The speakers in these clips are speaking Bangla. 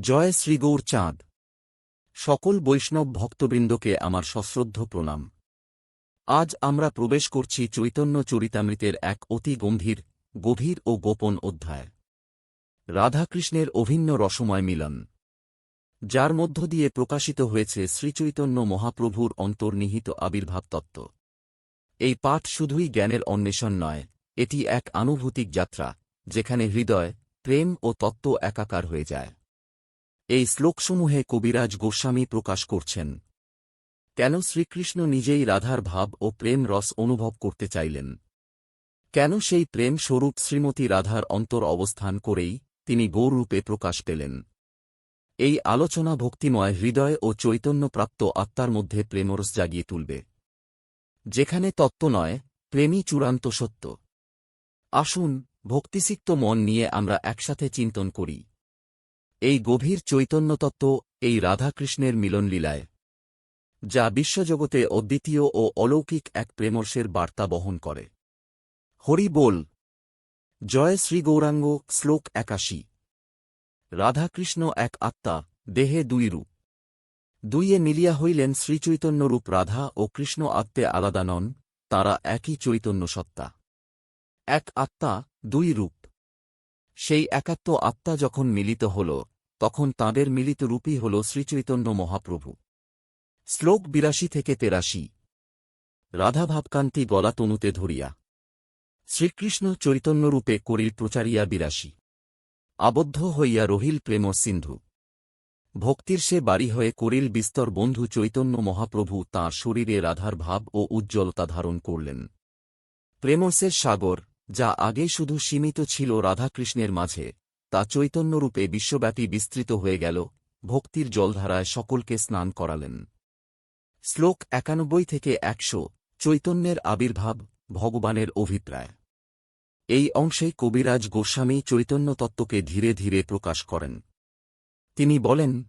জয় শ্রীগৌর চাঁদ। সকল বৈষ্ণব ভক্তবৃন্দকে আমার সশ্রদ্ধ প্রণাম। আজ আমরা প্রবেশ করছি চৈতন্য চরিতামৃতের এক অতি গম্ভীর, গভীর ও গোপন অধ্যায়। রাধাকৃষ্ণের অভিন্ন রসময় মিলন। যার মধ্য দিয়ে প্রকাশিত হয়েছে শ্রীচৈতন্য মহাপ্রভুর অন্তর্নিহিত আবির্ভাব তত্ত্ব। এই পাঠ শুধুই জ্ঞানের অন্বেষণ নয়, এটি এক আনুভূতিক যাত্রা, যেখানে হৃদয়, প্রেম ও তত্ত্ব একাকার হয়ে যায়। এই শ্লোকসমূহে কবিরাজ গোস্বামী প্রকাশ করছেন। কেন শ্রীকৃষ্ণ নিজেই রাধার ভাব ও প্রেম রস অনুভব করতে চাইলেন? কেন সেই প্রেম স্বরূপ শ্রীমতী রাধার অন্তর অবস্থান করেই তিনি গৌরূপে প্রকাশ পেলেন? এই আলোচনা ভক্তিময় হৃদয় ও চৈতন্যপ্রাপ্ত আত্মার মধ্যে প্রেমরস জাগিয়ে তুলবে। যেখানে তত্ত্ব নয়, প্রেমই চূড়ান্ত সত্য। আসুন ভক্তিসিক্ত মন নিয়ে আমরা একসাথে চিন্তন করি। এই গভীর চৈতন্যতত্ত্ব এই রাধাকৃষ্ণের মিলনলীলায়, যা বিশ্বজগতে অদ্বিতীয় ও অলৌকিক এক প্রেমর্ষের বার্তা বহন করে। হরি বল, জয় শ্রী গৌরাঙ্গ, শ্লোক একাশি। রাধাকৃষ্ণ এক আত্মা, দেহে দুই রূপ। দুইয়ে মিলিয়া হইলেন শ্রীচৈতন্যরূপ রাধা ও কৃষ্ণ আত্মে আলাদা নন, তাঁরা একই চৈতন্য সত্তা এক আত্মা, দুই রূপ। সেই একাত্ম আত্মা যখন মিলিত হল তখন তাঁদের মিলিত রূপই হল শ্রীচৈতন্য মহাপ্রভু। শ্লোক বিরাশি থেকে তেরাশি। রাধা ভাবকান্তি গলা তনুতে ধরিয়া। শ্রীকৃষ্ণ চৈতন্যরূপে করিল প্রচারিয়া বিরাশি। আবদ্ধ হইয়া রহিল প্রেম সিন্ধু। ভক্তির সে বাড়ি হয়ে করিল বিস্তর বন্ধু চৈতন্য মহাপ্রভু তাঁর শরীরে রাধার ভাব ও উজ্জ্বলতা ধারণ করলেন। প্রেমসের সাগর, যা আগে শুধু সীমিত ছিল রাধাকৃষ্ণের মাঝে তা চৈতন্যরূপে বিশ্বব্যাপী বিস্তৃত হয়ে গেল, ভক্তির জলধারায় সকলকে স্নান করালেন। শ্লোক একানব্বই থেকে একশো, চৈতন্যের আবির্ভাব, ভগবানের অভিপ্রায়। এই অংশে কবিরাজ গোস্বামী চৈতন্য তত্ত্বকে ধীরে ধীরে প্রকাশ করেন। তিনি বলেন,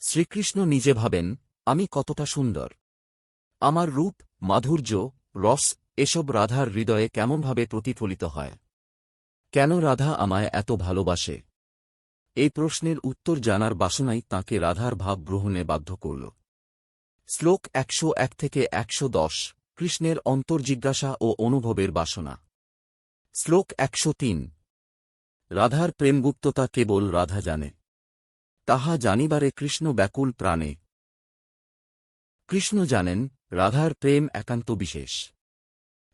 শ্রীকৃষ্ণ নিজে ভাবেন, আমি কতটা সুন্দর। আমার রূপ, মাধুর্য, রস, এসব রাধার হৃদয়ে কেমনভাবে প্রতিফলিত হয়। কেন রাধা আমায় এত ভালোবাসে? এই প্রশ্নের উত্তর জানার বাসনাই তাঁকে রাধার ভাব গ্রহণে বাধ্য করল। শ্লোক একশো এক থেকে একশো দশ, কৃষ্ণের অন্তর্জিজ্ঞাসা ও অনুভবের বাসনা। শ্লোক একশো তিন, রাধার প্রেমগুপ্ততা কেবল রাধা জানে। তাহা জানিবারে কৃষ্ণ ব্যাকুল প্রাণে। কৃষ্ণ জানেন, রাধার প্রেম একান্ত বিশেষ।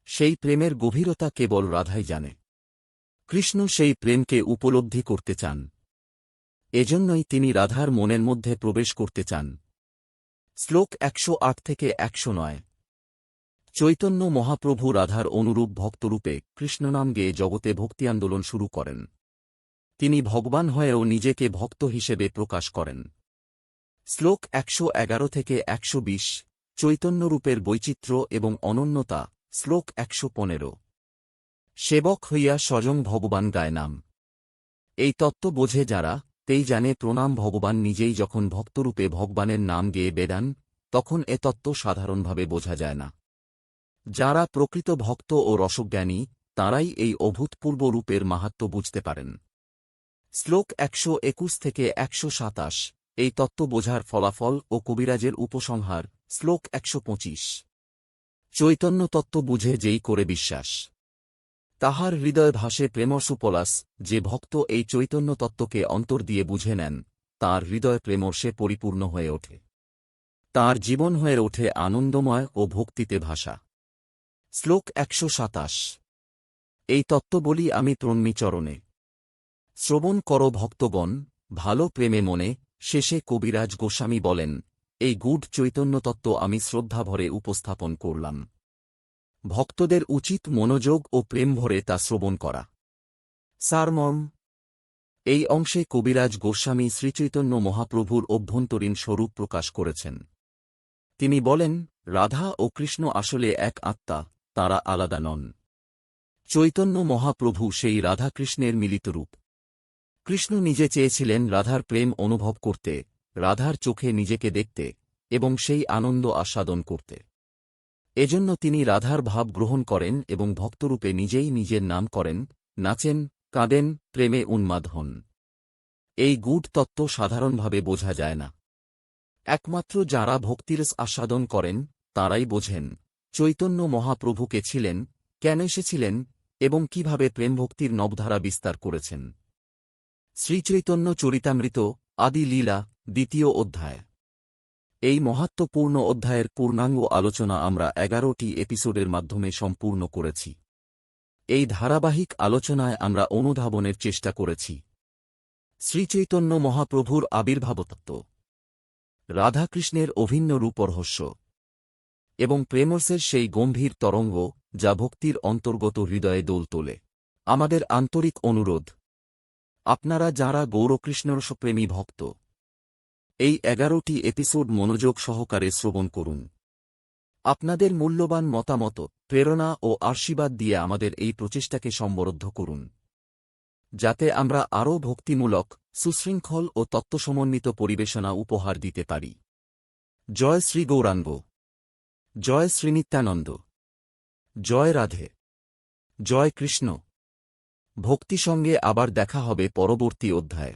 সেই প্রেমের গভীরতা কেবল রাধাই জানে। কৃষ্ণ সেই প্রেমকে উপলব্ধি করতে চান। এজন্যই তিনি রাধার মনের মধ্যে প্রবেশ করতে চান। শ্লোক একশো আট থেকে একশো নয়। চৈতন্য মহাপ্রভু রাধার অনুরূপ ভক্তরূপে কৃষ্ণনাম গেয়ে জগতে ভক্তি আন্দোলন শুরু করেন। তিনি ভগবান হয়েও নিজেকে ভক্ত হিসেবে প্রকাশ করেন। শ্লোক একশো এগারো থেকে একশো বিশ চৈতন্যরূপের বৈচিত্র্য এবং অনন্যতা, শ্লোক একশো পনেরো। সেবক হইয়া স্বয়ং ভগবান গায় নাম। এই তত্ত্ব বোঝে যারা, তেই জানে প্রণাম ভগবান নিজেই যখন ভক্তরূপে ভগবানের নাম গেয়ে বেড়ান তখন এ তত্ত্ব সাধারণভাবে বোঝা যায় না। যারা প্রকৃত ভক্ত ও রসজ্ঞানী, তাঁরাই এই অভূতপূর্ব রূপের মাহাত্ম বুঝতে পারেন। শ্লোক একশো একুশ থেকে একশো সাতাশ, এই তত্ত্ব বোঝার ফলাফল ও কবিরাজের উপসংহার, শ্লোক একশো পঁচিশ। চৈতন্য তত্ত্ব বুঝে যেই করে বিশ্বাস। তাহার হৃদয় ভাসে প্রেমসুপলাস, যে ভক্ত এই চৈতন্য তত্ত্বকে অন্তর দিয়ে বুঝে নেন, তার হৃদয় প্রেমর্ষে পরিপূর্ণ হয়ে ওঠে। তার জীবন হয়ে ওঠে আনন্দময় ও ভক্তিতে ভাষা শ্লোক একশো সাতাশ। এই তত্ত্ব বলি আমি তন্মী শ্রবণ কর ভক্তগণ, ভালো প্রেমে মনে, শেষে কবিরাজ গোস্বামী বলেন, এই গূঢ় চৈতন্যতত্ত্ব আমি শ্রদ্ধাভরে উপস্থাপন করলাম। ভক্তদের উচিত মনোযোগ ও প্রেম ভরে তা শ্রবণ করা। সারমর্ম। এই অংশে কবিরাজ গোস্বামী শ্রীচৈতন্য মহাপ্রভুর অভ্যন্তরীণ স্বরূপ প্রকাশ করেছেন। তিনি বলেন, রাধা ও কৃষ্ণ আসলে এক আত্মা, তারা আলাদা নন। চৈতন্য মহাপ্রভু সেই রাধাকৃষ্ণের মিলিত রূপ। কৃষ্ণ নিজে চেয়েছিলেন রাধার প্রেম অনুভব করতে, রাধার চোখে নিজেকে দেখতে এবং সেই আনন্দ আস্বাদন করতে। এজন্য তিনি রাধার ভাব গ্রহণ করেন এবং ভক্তরূপে নিজেই নিজের নাম করেন, নাচেন, কাঁদেন, প্রেমে উন্মাদ হন। এই গূঢ় তত্ত্ব সাধারণভাবে বোঝা যায় না। একমাত্র যারা ভক্তির আস্বাদন করেন, তারাই বোঝেন, চৈতন্য মহাপ্রভুকে ছিলেন, কেন এসেছিলেন, এবং কীভাবে প্রেমভক্তির নবধারা বিস্তার করেছেন। শ্রীচৈতন্য চরিতামৃত, আদি লীলা, দ্বিতীয় অধ্যায়। এই মহাত্মপূর্ণ অধ্যায়ের পূর্ণাঙ্গ আলোচনা আমরা এগারোটি এপিসোডের মাধ্যমে সম্পূর্ণ করেছি। এই ধারাবাহিক আলোচনায় আমরা অনুধাবনের চেষ্টা করেছি। শ্রীচৈতন্য মহাপ্রভুর আবির্ভাবতত্ত্ব, রাধাকৃষ্ণের অভিন্ন রূপরহস্য এবং প্রেমসের সেই গম্ভীর তরঙ্গ যা ভক্তির অন্তর্গত হৃদয়ে দোল তোলে। আমাদের আন্তরিক অনুরোধ, আপনারা যাঁরা গৌরকৃষ্ণরসপ্রেমী ভক্ত এই এগারোটি এপিসোড মনোযোগ সহকারে শ্রবণ করুন। আপনাদের মূল্যবান মতামত, প্রেরণা ও আশীর্বাদ দিয়ে আমাদের এই প্রচেষ্টাকে সম্বরদ্ধ করুন। যাতে আমরা আরও ভক্তিমূলক, সুশৃঙ্খল ও তত্ত্বসমন্বিত পরিবেশনা উপহার দিতে পারি। জয় শ্রী গৌরাঙ্গ। জয় শ্রীনিত্যানন্দ জয় রাধে। জয় কৃষ্ণ। ভক্তি সঙ্গে আবার দেখা হবে পরবর্তী অধ্যায়।